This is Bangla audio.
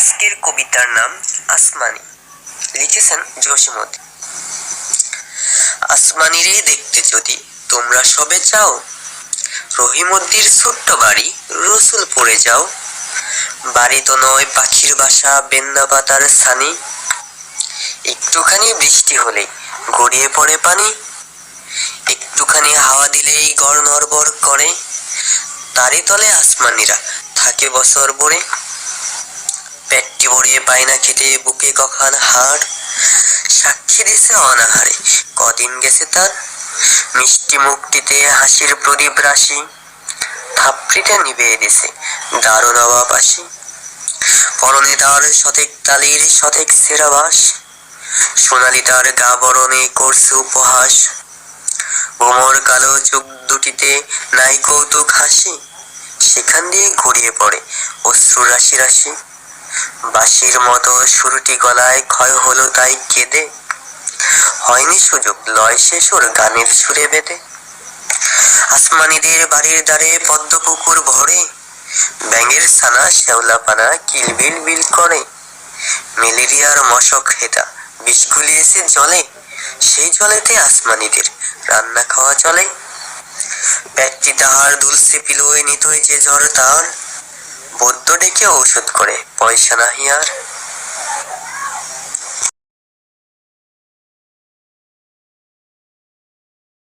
আজকের কবিতার নাম আসমানি। লিখেছেন জসিমতি। আসমানি রে দেখতে যদি তোমরা সবে চাও রহিমদ্দির ছোট্ট বাড়ি রসুল পড়ে যাও। বাড়ি তো নয় পাখির বাসা বেন্দা পাতার ছানি। একটুখানি বৃষ্টি হলে গড়িয়ে পড়ে পানি। একটুখানি হাওয়া দিলেই গড় নড়বড় করে। তারই তলে আসমানিরা থাকে বছর ভরে। ভরিয়ে পায় না, খেটে বুকে কখান হাড় সাক্ষী দিছে অনাহারে। কদিন গেছে তার মিষ্টি মুখটিতে হাসির প্রদীপ রাশি, থাপড়িটা নিভিয়ে দিছে দারুণ অবাপাসি পরনে তার শতেক তালির শতেক সেরাবাস সোনালি তার গা বরণে করছে উপহাস। ভ্রমর কালো চোখ দুটিতে নাই কৌতুক হাসি, সেখান দিয়ে ঘুরিয়ে পড়ে অশ্রু রাশি রাশি। বাঁশির মতো সুরটি গলায় ক্ষয় হলো তাই কেঁদে। হয়নি সুযোগ, লয় শেষ ওর গানের সুরে বেঁধে। আসমানিদের বাড়ির দ্বারে পদ্ম পুকুর ভরে, ব্যাঙের ছানা শ্যাওলা পানা কিলবিল বিল করে। ম্যালেরিয়ার মশক হেটা, বিষ গুলিয়েছে জলে, সেই জলেতে আসমানিদের রান্না খাওয়া চলে। ব্যক্তি তাহার দুলসে পিলোয় নিতই যে জ্বর তার। বদ্য ডেকে ঔষধ করে পয়সা নাহি আর।